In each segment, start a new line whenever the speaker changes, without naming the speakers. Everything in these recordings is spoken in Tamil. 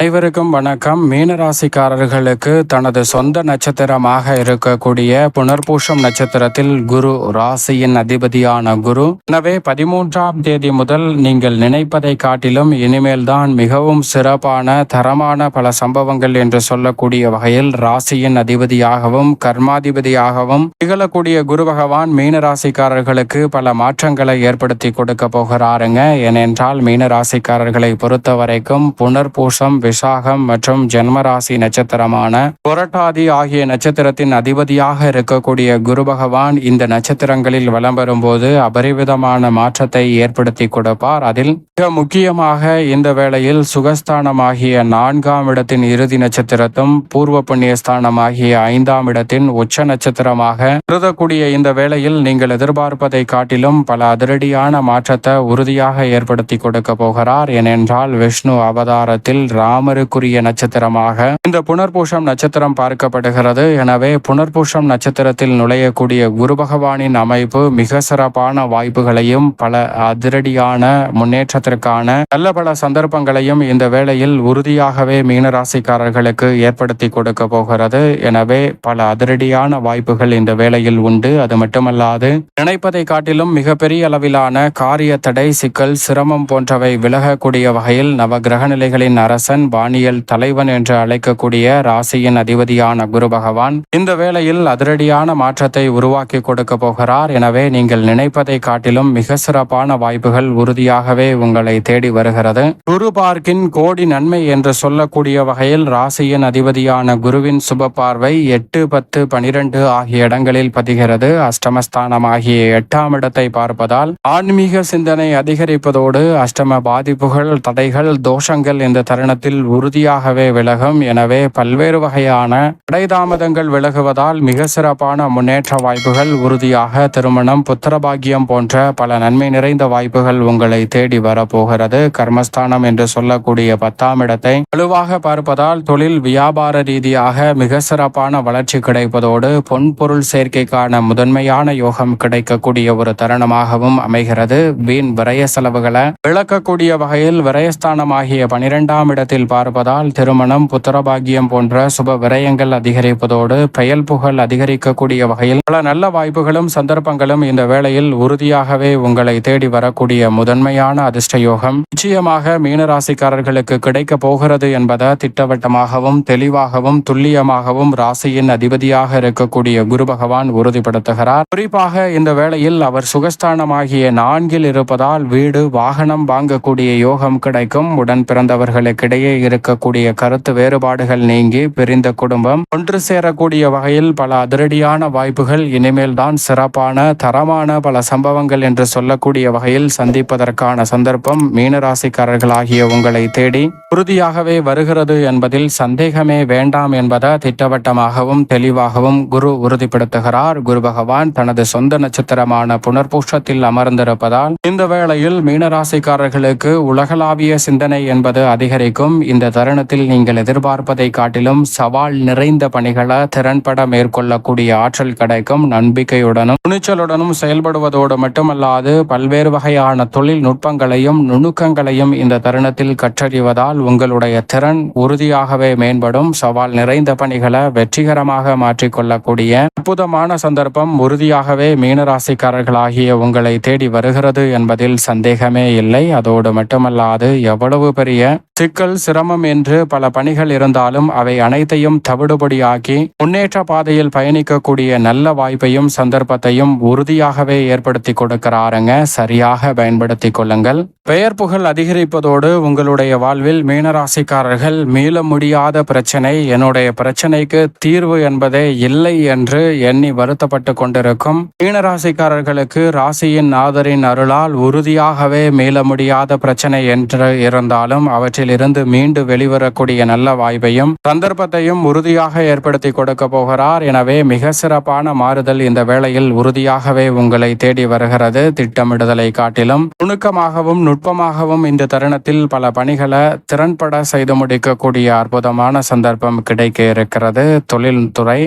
அனைவருக்கும் வணக்கம். மீனராசிக்காரர்களுக்கு தனது சொந்த நட்சத்திரமாக இருக்கக்கூடிய புனர்பூஷம் நட்சத்திரத்தில் குரு ராசியின் அதிபதியான குரு. எனவே பதிமூன்றாம் தேதி முதல் நீங்கள் நினைப்பதை காட்டிலும் இனிமேல் தான் மிகவும் சிறப்பான தரமான பல சம்பவங்கள் என்று சொல்லக்கூடிய வகையில் ராசியின் அதிபதியாகவும் கர்மாதிபதியாகவும் திகழக்கூடிய குரு பகவான் மீனராசிக்காரர்களுக்கு பல மாற்றங்களை ஏற்படுத்தி கொடுக்க போகிறாருங்க. ஏனென்றால் மீனராசிக்காரர்களை பொறுத்த வரைக்கும் புனர்பூஷம் விசாகம் மற்றும் ஜென்மராசி நட்சத்திரமான புரட்டாதி ஆகிய நட்சத்திரத்தின் அதிபதியாக இருக்கக்கூடிய குரு பகவான் இந்த நட்சத்திரங்களில் வலம் வரும்போது அபரிவிதமான மாற்றத்தை ஏற்படுத்தி கொடுப்பார். அதில் மிக முக்கியமாக இந்த வேளையில் சுகஸ்தானமாகிய நான்காம் இடத்தின் இறுதி நட்சத்திரத்தும் பூர்வ புண்ணியஸ்தானமாகிய ஐந்தாம் இடத்தின் உச்ச நட்சத்திரமாக கருதக்கூடிய இந்த வேளையில் நீங்கள் எதிர்பார்ப்பதை காட்டிலும் பல அதிரடியான மாற்றத்தை உறுதியாக ஏற்படுத்தி கொடுக்க போகிறார். ஏனென்றால் விஷ்ணு அவதாரத்தில் ராமருக்குரிய நட்சத்திரமாக. இந்த புனர்பூஷம் நட்சத்திரம் பார்க்கப்படுகிறது. எனவே புனர்பூஷம் நட்சத்திரத்தில் நுழையக்கூடிய குரு பகவானின் அமைப்பு மிக சிறப்பான வாய்ப்புகளையும் பல அதிரடியான முன்னேற்றத்திற்கான நல்ல பல சந்தர்ப்பங்களையும் இந்த வேளையில் உறுதியாகவே மீனராசிக்காரர்களுக்கு ஏற்படுத்தி கொடுக்க போகிறது. எனவே பல அதிரடியான வாய்ப்புகள் இந்த வேளையில் உண்டு. அது மட்டுமல்லாது நினைப்பதை காட்டிலும் மிகப்பெரிய அளவிலான காரிய தடை சிக்கல் சிரமம் போன்றவை விலகக்கூடிய வகையில் நவ கிரக நிலைகளின் அரசன் வானியல் தலைவன் என்று அழைக்கக்கூடிய ராசியின் அதிபதியான குரு பகவான் இந்த வேளையில் அதிரடியான மாற்றத்தை உருவாக்கி கொடுக்க போகிறார். எனவே நீங்கள் நினைப்பதை காட்டிலும் மிக சிறப்பான வாய்ப்புகள் உறுதியாகவே உங்களை தேடி வருகிறது. குரு பார்க்கின் கோடி நன்மை என்று சொல்லக்கூடிய வகையில் ராசியின் அதிபதியான குருவின் சுப பார்வை எட்டு பத்து பனிரெண்டு ஆகிய இடங்களில் பதிகிறது. அஷ்டமஸ்தானம் ஆகிய எட்டாம் இடத்தை பார்ப்பதால் ஆன்மீக சிந்தனை அதிகரிப்பதோடு அஷ்டம பாதிப்புகள் தடைகள் தோஷங்கள் இந்த தருணத்தில் உறுதியாகவே விலகும். எனவே பல்வேறு வகையான தடைதாமதங்கள் விலகுவதால் மிக சிறப்பான முன்னேற்ற வாய்ப்புகள் உறுதியாக திருமணம் புத்திரபாகியம் போன்ற பல நன்மை நிறைந்த வாய்ப்புகள் உங்களை தேடி வரப்போகிறது. கர்மஸ்தானம் என்று சொல்லக்கூடிய பத்தாம் இடத்தை வலுவாக பார்ப்பதால் தொழில் வியாபார ரீதியாக மிக சிறப்பான வளர்ச்சி கிடைப்பதோடு பொன் பொருள் சேர்க்கைக்கான முதன்மையான யோகம் கிடைக்கக்கூடிய ஒரு தருணமாகவும் அமைகிறது. வீண் விரய செலவுகளை விளக்கக்கூடிய வகையில் விரயஸ்தானமாகிய பனிரெண்டாம் இடத்தில் பார்ப்பதால் திருமணம் புத்திரபாகியம் போன்ற சுப விரயங்கள் அதிகரிப்பதோடு பெயல் புகழ் அதிகரிக்கக்கூடிய வகையில் பல நல்ல வாய்ப்புகளும் சந்தர்ப்பங்களும் இந்த வேளையில் உறுதியாகவே உங்களை தேடி வரக்கூடிய முதன்மையான அதிர்ஷ்ட யோகம் நிச்சயமாக மீனராசிக்காரர்களுக்கு கிடைக்க போகிறது என்பதை திட்டவட்டமாகவும் தெளிவாகவும் துல்லியமாகவும் ராசியின் அதிபதியாக இருக்கக்கூடிய குரு பகவான் உறுதிப்படுத்துகிறார். குறிப்பாக இந்த வேளையில் அவர் சுகஸ்தானமாகிய நான்கில் இருப்பதால் வீடு வாகனம் வாங்கக்கூடிய யோகம் கிடைக்கும். உடன் பிறந்தவர்களுக்கிடையே இருக்கக்கூடிய கருத்து வேறுபாடுகள் நீங்கி பிரிந்த குடும்பம். ஒன்று சேரக்கூடிய வகையில் பல அதிரடியான வாய்ப்புகள் இனிமேல் தான் சிறப்பான தரமான பல சம்பவங்கள் என்று சொல்லக்கூடிய வகையில் சந்திப்பதற்கான சந்தர்ப்பம் மீனராசிக்காரர்களாகிய உங்களை தேடி. உறுதியாகவே வருகிறது என்பதில் சந்தேகமே வேண்டாம் என்பதை திட்டவட்டமாகவும் தெளிவாகவும் குரு உறுதிப்படுத்துகிறார். குரு பகவான் தனது சொந்த நட்சத்திரமான புனர்பூஷத்தில் அமர்ந்திருப்பதால் இந்த வேளையில் மீனராசிக்காரர்களுக்கு உலகளாவிய சிந்தனை என்பது அதிகரிக்கும். இந்த தருணத்தில் நீங்கள் எதிர்பார்ப்பதை காட்டிலும் சவால் நிறைந்த பணிகளை திறன்பட மேற்கொள்ளக்கூடிய ஆற்றல் கிடைக்கும். நம்பிக்கையுடனும் துணிச்சலுடனும் செயல்படுவதோடு மட்டுமல்லாது பல்வேறு வகையான தொழில்நுட்பங்களையும் நுணுக்கங்களையும் இந்த தருணத்தில் கற்றறிவதால் உங்களுடைய திறன் உறுதியாகவே மேம்படும். சவால் நிறைந்த பணிகளை வெற்றிகரமாக மாற்றிக்கொள்ளக்கூடிய அற்புதமான சந்தர்ப்பம் உறுதியாகவே மீனராசிக்காரர்களாகிய உங்களை தேடி வருகிறது என்பதில் சந்தேகமே இல்லை. அதோடு மட்டுமல்லாது எவ்வளவு பெரிய சிக்கல் சிரமம் என்று பல பணிகள் இருந்தாலும் அவை அனைத்தையும் தவிடுபடியாக்கி முன்னேற்ற பாதையில் பயணிக்கக்கூடிய நல்ல வாய்ப்பையும் சந்தர்ப்பத்தையும் உறுதியாகவே ஏற்படுத்தி கொடுக்கிறாருங்க. சரியாக பயன்படுத்தி கொள்ளுங்கள். பெயர் புகழ் அதிகரிப்பதோடு உங்களுடைய வாழ்வில் மீனராசிக்காரர்கள் மீள முடியாத பிரச்சனை என்னுடைய பிரச்சனைக்கு தீர்வு என்பதே இல்லை என்று எண்ணி வருத்தப்பட்டு கொண்டிருக்கும் மீனராசிக்காரர்களுக்கு ராசியின் நாதரின் அருளால் உறுதியாகவே மீள முடியாத பிரச்சனை என்று இருந்தாலும் அவற்றில் இருந்து மீண்டு வெளிவரக்கூடிய நல்ல வாய்ப்பையும் சந்தர்ப்பத்தையும் உறுதியாக ஏற்படுத்தி கொடுக்க போகிறார். எனவே மிக சிறப்பான மாறுதல் இந்த வேளையில் உறுதியாகவே உங்களை தேடி வருகிறது. திட்டமிடுதலை காட்டிலும் நுணுக்கமாகவும் நுட்பமாகவும் இந்த தருணத்தில் பல பணிகளை திறன்பட செய்து முடிக்கக்கூடிய அற்புதமான சந்தர்ப்பம் கிடைக்க இருக்கிறது. தொழில்துறை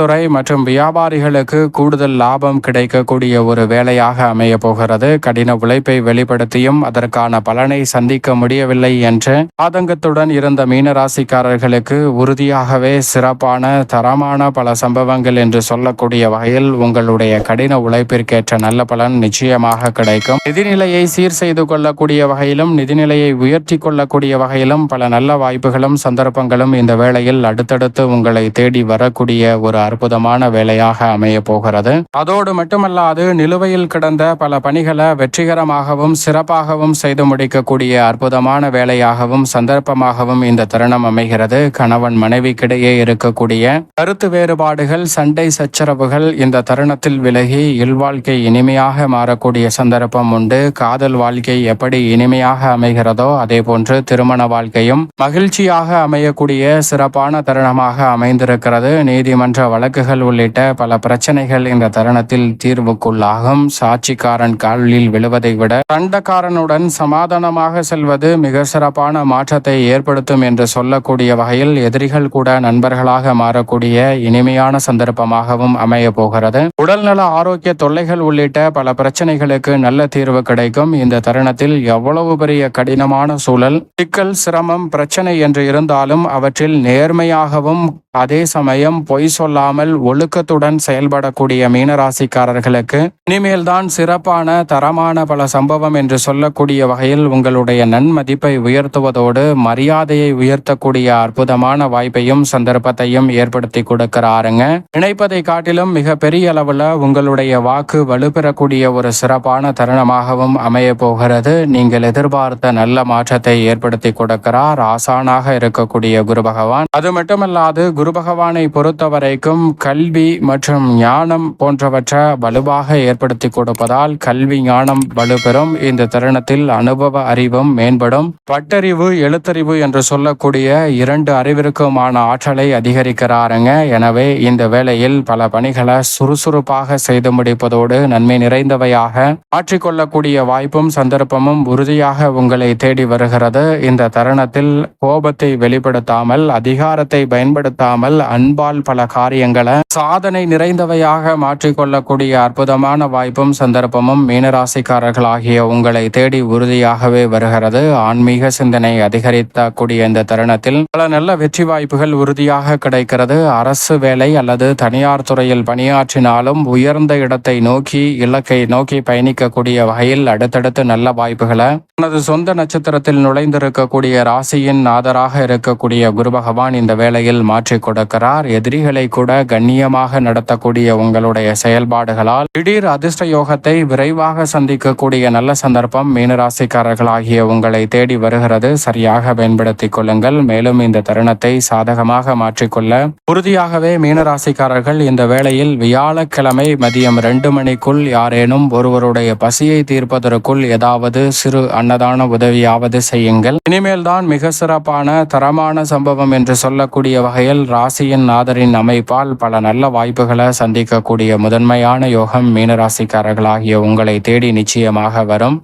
துறை மற்றும் வியாபாரிகளுக்கு கூடுதல் லாபம் கிடைக்கக்கூடிய ஒரு வேலையாக அமைய போகிறது. கடின உழைப்பை வெளிப்படுத்தியும் அதற்கான பலனை சந்திக்க முடியவில்லை என்று ஆதங்கத்துடன் இருந்த மீனராசிக்காரர்களுக்கு உறுதியாகவே சிறப்பான தரமான பல சம்பவங்கள் என்று சொல்லக்கூடிய வகையில் உங்களுடைய கடின உழைப்பிற்கேற்ற நல்ல பலன் நிச்சயமாக கிடைக்கும். நிதிநிலையை சீர் செய்து கொள்ளக்கூடிய வகையிலும் நிதிநிலையை உயர்த்தி கொள்ளக்கூடிய வகையிலும் பல நல்ல வாய்ப்புகளும் சந்தர்ப்பங்களும் இந்த வேளையில் அடுத்தடுத்து உங்களை தேடி வரக்கூடிய ஒரு அற்புதமான வேலையாக அமைய போகிறது. அதோடு மட்டுமல்லாது நிலுவையில் கிடந்த பல பணிகளை வெற்றிகரமாகவும் சிறப்பாகவும் செய்து முடிக்கக்கூடிய அற்புதமான வேலையாகவும் சந்தர்ப்பமாகவும் இந்த தருணம் அமைகிறது. கணவன் மனைவிக்கிடையே இருக்கக்கூடிய கருத்து வேறுபாடுகள் சண்டை சச்சரவுகள் இந்த தருணத்தில் விலகி இல்வாழ்க்கை இனிமையாக மாறக்கூடிய சந்தர்ப்பம் உண்டு. காதல் வாழ்க்கை எப்படி இனிமையாக அமைகிறதோ அதே போன்று திருமண வாழ்க்கையும் மகிழ்ச்சியாக அமையக்கூடிய சிறப்பான தருணமாக அமைந்திருக்கிறது. நீதிமன்ற வழக்குகள் உள்ளிட்ட பல பிரச்சனைகள் இந்த தருணத்தில் தீர்வுக்குள்ளாகும். சாட்சிக்காரன் காலில் விழுவதை விட சண்டக்காரனுடன் சமாதானமாக செல்வது மிக சிறப்பான மாற்றத்தை ஏற்படுத்தும் என்று சொல்லக்கூடிய வகையில் எதிரிகள் கூட நண்பர்களாக மாறக்கூடிய இனிமையான சந்தர்ப்பமாகவும் அமைய போகிறது. உடல்நல ஆரோக்கிய தொல்லைகள் உள்ளிட்ட பல பிரச்சனைகளுக்கு நல்ல தீர்வு கிடைக்கும். இந்த தருணத்தில் எவ்வளவு பெரிய கடினமான சூழல் சிக்கல் சிரமம் பிரச்சனை என்று இருந்தாலும் அவற்றில் நேர்மையாகவும் அதே சமயம் பொய் சொல்லாமல் ஒழுக்கத்துடன் செயல்படக்கூடிய மீனராசிக்காரர்களுக்கு இனிமேல்தான் சிறப்பான தரமான பல சம்பவம் என்று சொல்லக்கூடிய வகையில் உங்களுடைய நன்மதிப்பை உயர்த்தும் உயர்த்துவதோடு மரியாதையை உயர்த்தக்கூடிய அற்புதமான வாய்ப்பையும் சந்தர்ப்பத்தையும் ஏற்படுத்தி கொடுக்கிறாருங்க. நினைப்பதை காட்டிலும் மிக பெரிய உங்களுடைய வாக்கு வலுப்பெறக்கூடிய ஒரு சிறப்பான தருணமாகவும் அமைய போகிறது. நீங்கள் எதிர்பார்த்த நல்ல மாற்றத்தை ஏற்படுத்தி கொடுக்கிறார். ஆசானாக இருக்கக்கூடிய குரு பகவான். அது மட்டுமல்லாது குரு பகவானை பொறுத்த வரைக்கும் கல்வி மற்றும் ஞானம் போன்றவற்றை வலுவாக ஏற்படுத்தி கொடுப்பதால் கல்வி ஞானம் வலுப்பெறும். இந்த தருணத்தில் அனுபவ அறிவும் மேம்படும். பட்டறிவு எழுத்தறிவு என்று சொல்லக்கூடிய இரண்டு அறிவிற்குமான ஆற்றலை அதிகரிக்கிறாருங்க. எனவே இந்த வேளையில் பல பணிகளை சுறுசுறுப்பாக செய்து முடிப்பதோடு நன்மை நிறைந்தவையாக மாற்றிக்கொள்ளக்கூடிய வாய்ப்பும் சந்தர்ப்பமும் உறுதியாக உங்களை தேடி வருகிறது. இந்த தருணத்தில் கோபத்தை வெளிப்படுத்தாமல் அதிகாரத்தை பயன்படுத்தாமல் அன்பால் பல காரியங்களை சாதனை நிறைந்தவையாக மாற்றிக்கொள்ளக்கூடிய அற்புதமான வாய்ப்பும் சந்தர்ப்பமும் மீனராசிக்காரர்களாகிய உங்களை தேடி உறுதியாகவே வருகிறது. ஆன்மீக சிந்தனை அதிகரித்தக்கூடிய இந்த தருணத்தில் பல நல்ல வெற்றி வாய்ப்புகள் உறுதியாக கிடைக்கிறது. அரசு வேலை அல்லது தனியார் துறையில் பணியாற்றினாலும் உயர்ந்த இடத்தை நோக்கி இலக்கை நோக்கி பயணிக்கக்கூடிய வகையில் அடுத்தடுத்து நல்ல வாய்ப்புகளை தனது சொந்த நட்சத்திரத்தில் நுழைந்திருக்கக்கூடிய ராசியின் நாதராக இருக்கக்கூடிய குரு பகவான் இந்த வேளையில் மாற்றி கொடுக்கிறார். எதிரிகளை கூட கண்ணியமாக நடத்தக்கூடிய உங்களுடைய செயல்பாடுகளால் திடீர் அதிர்ஷ்ட யோகத்தை விரைவாக சந்திக்கக்கூடிய நல்ல சந்தர்ப்பம் மீனராசிக்காரர்களாகிய உங்களை தேடி வருகிறது. சரியாக பயன்படுத்திக் கொள்ளுங்கள். மேலும் இந்த தருணத்தை சாதகமாக மாற்றிக்கொள்ள உறுதியாகவே மீனராசிக்காரர்கள் இந்த வேளையில் வியாழக்கிழமை மதியம் ரெண்டு மணிக்குள் யாரேனும் ஒருவருடைய பசியை தீர்ப்பதற்குள் ஏதாவது சிறு அன்னதான உதவியாவது செய்யுங்கள். இனிமேல் தான் மிக சிறப்பான தரமான சம்பவம் என்று சொல்லக்கூடிய வகையில் ராசியின் நாதரின் அமைப்பால் பல நல்ல வாய்ப்புகளை சந்திக்கக்கூடிய முதன்மையான யோகம் மீனராசிக்காரர்களாகிய உங்களை தேடி நிச்சயமாக வரும்.